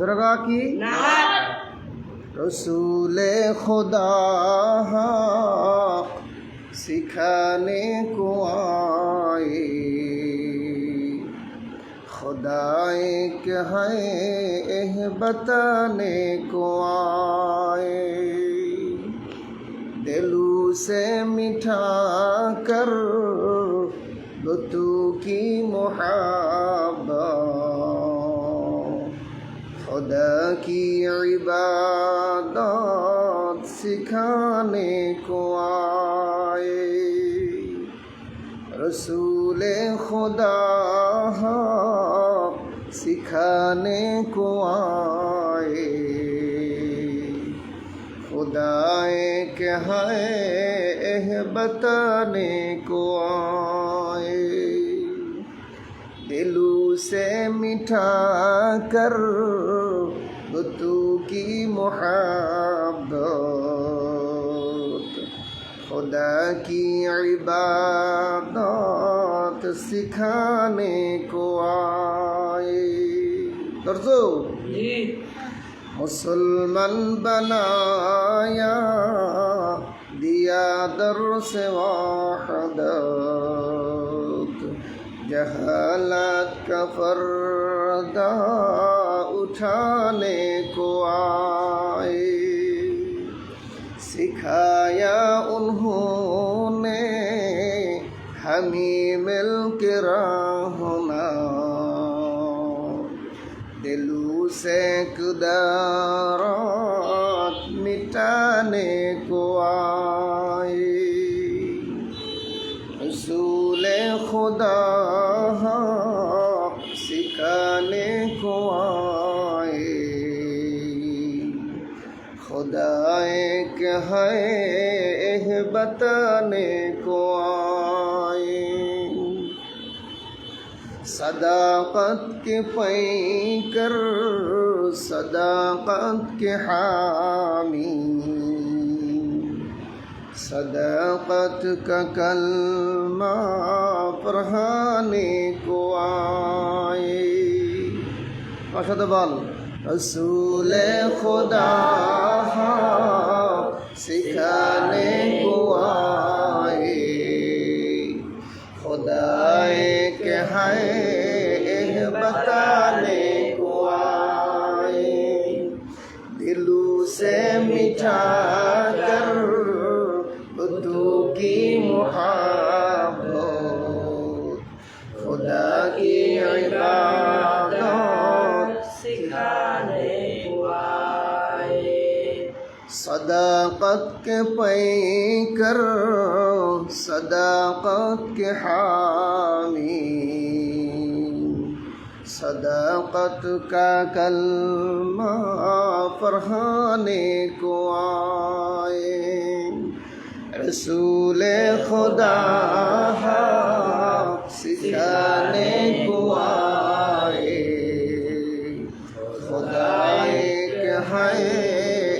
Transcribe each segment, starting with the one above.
درگاہ کی؟ رسول خدا حق سکھانے کو آئے۔ خدا ایک ہے بتانے کو آئے۔ دلو سے مٹھا کر بتو کی محبت সদকি ইবাদত শিখানে কোয়ায়ে রসুলে খুদা শিখানে কোয়ায়ে খুদায়ে কে হায় এহ বতানে কোয়ায়ে دلو سے مٹھا کر بتو کی محبت خدا کی عبادت سکھانے کو آئے درزو مسلمان بنایا دیا در سے وحدت جہالت کا پردہ اٹھانے کو آئے۔ سکھایا انہوں نے ہمیں مل کے رہنا دلو سے قدرات مٹانے کو آئے کو آئے خدا ایک ہے بتانے کو آئے صداقت کے پیکر، صداقت کے حامی۔ صداقت کا کلمہ پڑھانے کو آئے بال رسول خدا سکھانے کو آئے۔ خدا ایک ہے بتانے کو آئے۔ دلو سے مٹھا کر بدو کی محبت صداقت کے پیکر، صداقت کے حامی صداقت کا کلمہ پڑھانے کو آئے۔ رسول خدا سکھانے کو آئے۔ خدا ایک ہے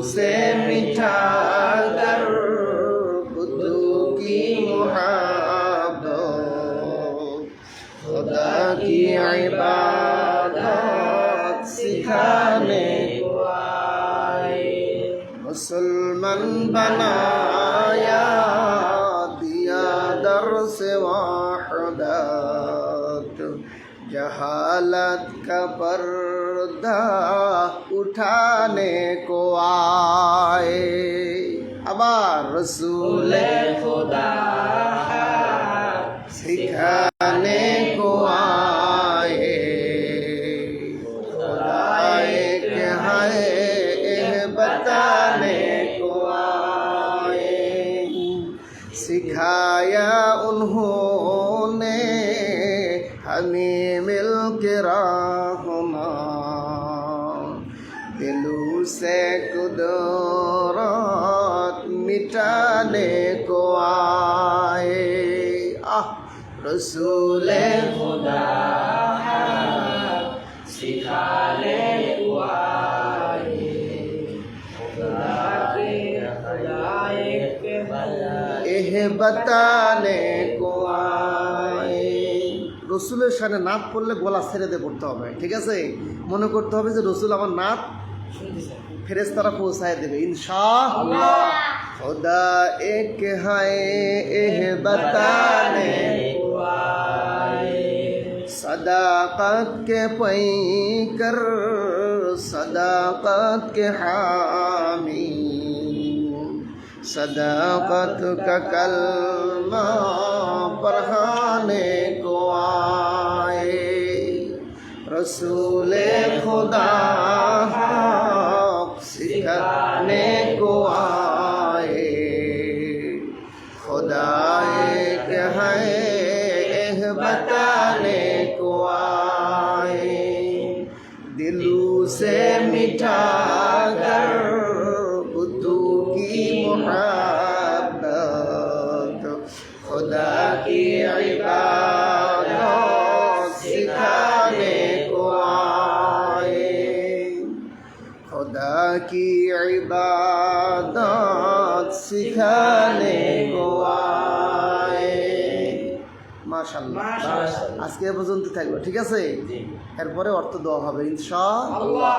دلو سے مٹھا کر بدو کی محبت خدا کی عبادت سکھانے کو آئے مسلمان جہالت کا پردہ اٹھانے کو آئے ابا رسول خدا سکھانے حمیم الکراہما دلو سے قدرات مٹانے کو آئے. آہ رسول خدا بتانے کو آئے. রসুলের সামনে নাত পড়লে গলা ছেড়ে দিয়ে পড়তে হবে, ঠিক আছে? মনে করতে হবে যে রসুল আমার নাত ফেরেস তারা পৌঁছায় দেবে ইনশা খোদা এক হায় এহ বতানে কে کے پئی کر صداقت کے حامی صداقت کا کل ماں پڑھانے کو آئے۔ رسول خدا سکھانے کو آئے۔ خدا ایک ہے بتانے کو آئے۔ دلوں سے مٹھا کر بدو کی محبت কি ইবাদত সিখানে গোয়ায়। মাশাআল্লাহ। আজকে পর্যন্ত থাকবে ঠিক আছে? এরপরে অর্থ দেওয়া হবে ইনশাআল্লাহ